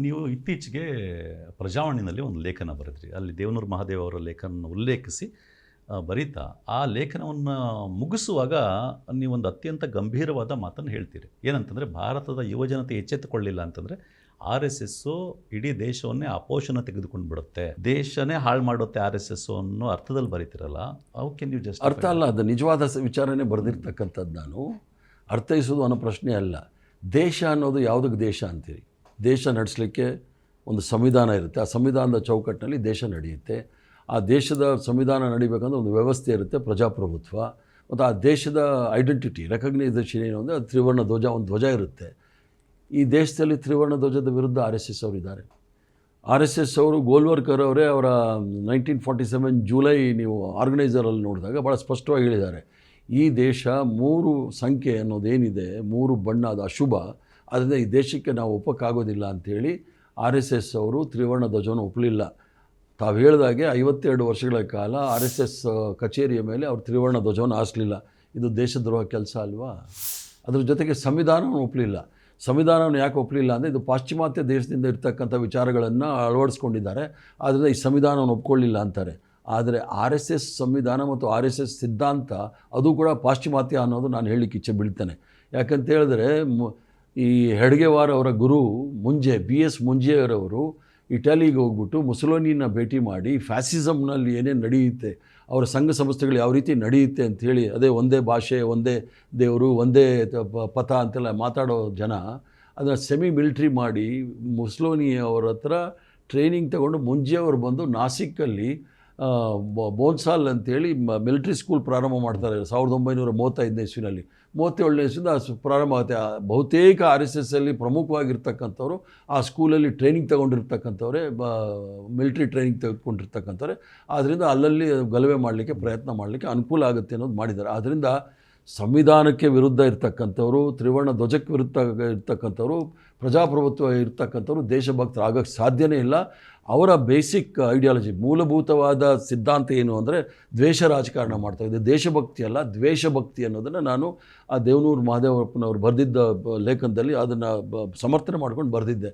ನೀವು ಇತ್ತೀಚೆಗೆ ಪ್ರಜಾವಾಣಿನಲ್ಲಿ ಒಂದು ಲೇಖನ ಬರೆದ್ರಿ. ಅಲ್ಲಿ ದೇವನೂರು ಮಹಾದೇವ್ ಅವರ ಲೇಖನ ಉಲ್ಲೇಖಿಸಿ ಬರೀತಾ, ಆ ಲೇಖನವನ್ನು ಮುಗಿಸುವಾಗ ನೀವೊಂದು ಅತ್ಯಂತ ಗಂಭೀರವಾದ ಮಾತನ್ನು ಹೇಳ್ತೀರಿ. ಏನಂತಂದರೆ, ಭಾರತದ ಯುವಜನತೆ ಎಚ್ಚೆತ್ತುಕೊಳ್ಳಿಲ್ಲ ಅಂತಂದರೆ, ಆರ್ ಎಸ್ ಎಸ್ಸು ಇಡೀ ದೇಶವನ್ನೇ ಅಪೋಷಣ ತೆಗೆದುಕೊಂಡು ಬಿಡುತ್ತೆ. ದೇಶನೇ ಹಾಳು ಮಾಡುತ್ತೆ ಆರ್ ಎಸ್ ಎಸ್ ಅನ್ನೋ ಅರ್ಥದಲ್ಲಿ ಬರೀತಿರಲ್ಲ. ಅವಕ್ಕೆ ನೀವು ಜಸ್ಟ್ ಅರ್ಥ ಅಲ್ಲ, ಅದು ನಿಜವಾದ ವಿಚಾರನೇ ಬರೆದಿರ್ತಕ್ಕಂಥದ್ದು ನಾನು. ಅರ್ಥೈಸೋದು ಅನ್ನೋ ಪ್ರಶ್ನೆ ಅಲ್ಲ. ದೇಶ ಅನ್ನೋದು ಯಾವುದಕ್ಕೆ ದೇಶ ಅಂತೀರಿ? ದೇಶ ನಡೆಸಲಿಕ್ಕೆ ಒಂದು ಸಂವಿಧಾನ ಇರುತ್ತೆ. ಆ ಸಂವಿಧಾನದ ಚೌಕಟ್ಟಿನಲ್ಲಿ ದೇಶ ನಡೆಯುತ್ತೆ. ಆ ದೇಶದ ಸಂವಿಧಾನ ನಡಿಬೇಕಂದ್ರೆ ಒಂದು ವ್ಯವಸ್ಥೆ ಇರುತ್ತೆ, ಪ್ರಜಾಪ್ರಭುತ್ವ. ಮತ್ತು ಆ ದೇಶದ ಐಡೆಂಟಿಟಿ ರೆಕಗ್ನೈಸೇಷನ್ ಏನು ಅಂದರೆ ಅದು ತ್ರಿವರ್ಣ ಧ್ವಜ, ಒಂದು ಧ್ವಜ ಇರುತ್ತೆ. ಈ ದೇಶದಲ್ಲಿ ತ್ರಿವರ್ಣ ಧ್ವಜದ ವಿರುದ್ಧ ಆರ್ ಎಸ್ ಎಸ್ ಅವರಿದ್ದಾರೆ ಆರ್ ಎಸ್ ಎಸ್ ಅವರು, ಗೋಲ್ವರ್ಕರ್ ಅವರೇ ಅವರ ನೈನ್ಟೀನ್ ಫಾರ್ಟಿ ಸೆವೆನ್ ಜುಲೈ ನೀವು ಆರ್ಗನೈಸರಲ್ಲಿ ನೋಡಿದಾಗ ಭಾಳ ಸ್ಪಷ್ಟವಾಗಿ ಹೇಳಿದ್ದಾರೆ. ಈ ದೇಶ ಮೂರು ಸಂಖ್ಯೆ ಅನ್ನೋದೇನಿದೆ ಮೂರು ಬಣ್ಣ ಅದು ಅಶುಭ. ಅದರಿಂದ ಈ ದೇಶಕ್ಕೆ ನಾವು ಒಪ್ಪಕ್ಕಾಗೋದಿಲ್ಲ ಅಂಥೇಳಿ ಆರ್ ಎಸ್ ಎಸ್ ಅವರು ತ್ರಿವರ್ಣ ಧ್ವಜವನ್ನು ಒಪ್ಪಲಿಲ್ಲ. ತಾವು ಹೇಳಿದಾಗೆ ಐವತ್ತೆರಡು ವರ್ಷಗಳ ಕಾಲ ಆರ್ ಎಸ್ ಎಸ್ ಕಚೇರಿಯ ಮೇಲೆ ಅವರು ತ್ರಿವರ್ಣ ಧ್ವಜವನ್ನು ಹಾಸ್ಲಿಲ್ಲ ಇದು ದೇಶದ್ರೋಹ ಕೆಲಸ ಅಲ್ವಾ? ಅದ್ರ ಜೊತೆಗೆ ಸಂವಿಧಾನವನ್ನು ಒಪ್ಪಲಿಲ್ಲ. ಸಂವಿಧಾನವನ್ನು ಯಾಕೆ ಒಪ್ಪಲಿಲ್ಲ ಅಂದರೆ ಇದು ಪಾಶ್ಚಿಮಾತ್ಯ ದೇಶದಿಂದ ಇರ್ತಕ್ಕಂಥ ವಿಚಾರಗಳನ್ನು ಅಳವಡಿಸ್ಕೊಂಡಿದ್ದಾರೆ. ಆದ್ದರಿಂದ ಈ ಸಂವಿಧಾನವನ್ನು ಒಪ್ಕೊಳ್ಳಿಲ್ಲ ಅಂತಾರೆ. ಆದರೆ ಆರ್ ಎಸ್ ಎಸ್ ಸಂವಿಧಾನ ಮತ್ತು ಆರ್ ಎಸ್ ಎಸ್ ಸಿದ್ಧಾಂತ ಅದು ಕೂಡ ಪಾಶ್ಚಿಮಾತ್ಯ ಅನ್ನೋದು ನಾನು ಹೇಳಲಿಕ್ಕೆ ಇಚ್ಛೆ ಬೀಳ್ತೇನೆ. ಯಾಕಂತ ಹೇಳಿದ್ರೆ ಈ ಹೆಡ್ಗೆವಾರ್ ಅವರ ಗುರು ಮುಂಜೆ, ಬಿ ಎಸ್ ಮುಂಜೆಯವರವರು ಇಟಲಿಗೆ ಹೋಗ್ಬಿಟ್ಟು ಮುಸಲೋನಿನ ಭೇಟಿ ಮಾಡಿ ಫ್ಯಾಸಿಸಮ್ನಲ್ಲಿ ಏನೇನು ನಡೆಯುತ್ತೆ, ಅವರ ಸಂಘ ಸಂಸ್ಥೆಗಳು ಯಾವ ರೀತಿ ನಡೆಯುತ್ತೆ ಅಂಥೇಳಿ ಅದೇ ಒಂದೇ ಭಾಷೆ, ಒಂದೇ ದೇವರು, ಒಂದೇ ಪಥ ಅಂತೆಲ್ಲ ಮಾತಾಡೋ ಜನ, ಅದನ್ನು ಸೆಮಿ ಮಿಲಿಟ್ರಿ ಮಾಡಿ ಮುಸ್ಲೋನಿ ಅವರ ಹತ್ರ ಟ್ರೈನಿಂಗ್ ತಗೊಂಡು ಮುಂಜೆ ಅವರು ಬಂದು ನಾಸಿಕ್ಕಲ್ಲಿ ಬೋನ್ಸಾಲ್ ಅಂತೇಳಿ ಮಿಲಿಟ್ರಿ ಸ್ಕೂಲ್ ಪ್ರಾರಂಭ ಮಾಡ್ತಾರೆ ಸಾವಿರದ ಒಂಬೈನೂರ ಮೂವತ್ತೈದನೇ ಇಸ್ವಿನಲ್ಲಿ. ಮೂವತ್ತೇಳನೇ ಇಸ್ವಿಂದ ಪ್ರಾರಂಭ ಆಗುತ್ತೆ. ಬಹುತೇಕ ಆರ್ ಎಸ್ ಎಸ್ ಅಲ್ಲಿ ಪ್ರಮುಖವಾಗಿರ್ತಕ್ಕಂಥವ್ರು ಆ ಸ್ಕೂಲಲ್ಲಿ ಟ್ರೈನಿಂಗ್ ತಗೊಂಡಿರ್ತಕ್ಕಂಥವ್ರೆ ಮಿಲಿಟ್ರಿ ಟ್ರೈನಿಂಗ್ ತೆಗೆದುಕೊಂಡಿರ್ತಕ್ಕಂಥವ್ರೆ. ಆದ್ದರಿಂದ ಅಲ್ಲಲ್ಲಿ ಗಲಭೆ ಮಾಡಲಿಕ್ಕೆ ಪ್ರಯತ್ನ ಮಾಡಲಿಕ್ಕೆ ಅನುಕೂಲ ಆಗುತ್ತೆ ಅನ್ನೋದು ಮಾಡಿದ್ದಾರೆ. ಆದ್ದರಿಂದ ಸಂವಿಧಾನಕ್ಕೆ ವಿರುದ್ಧ ಇರ್ತಕ್ಕಂಥವ್ರು, ತ್ರಿವರ್ಣ ಧ್ವಜಕ್ಕೆ ವಿರುದ್ಧ ಇರ್ತಕ್ಕಂಥವ್ರು, ಪ್ರಜಾಪ್ರಭುತ್ವ ಇರ್ತಕ್ಕಂಥವ್ರು ದೇಶಭಕ್ತರು ಆಗೋಕ್ಕೆ ಸಾಧ್ಯನೇ ಇಲ್ಲ. ಅವರ ಬೇಸಿಕ್ ಐಡಿಯಾಲಜಿ, ಮೂಲಭೂತವಾದ ಸಿದ್ಧಾಂತ ಏನು ಅಂದರೆ ದ್ವೇಷ ರಾಜಕಾರಣ ಮಾಡ್ತಾ ಇದೆ. ದೇಶಭಕ್ತಿ ಅಲ್ಲ, ದ್ವೇಷಭಕ್ತಿ ಅನ್ನೋದನ್ನು ನಾನು ಆ ದೇವನೂರು ಮಹಾದೇವಪ್ಪನವ್ರು ಬರೆದಿದ್ದ ಲೇಖನದಲ್ಲಿ ಅದನ್ನು ಸಮರ್ಥನೆ ಮಾಡ್ಕೊಂಡು ಬರೆದಿದ್ದೆ.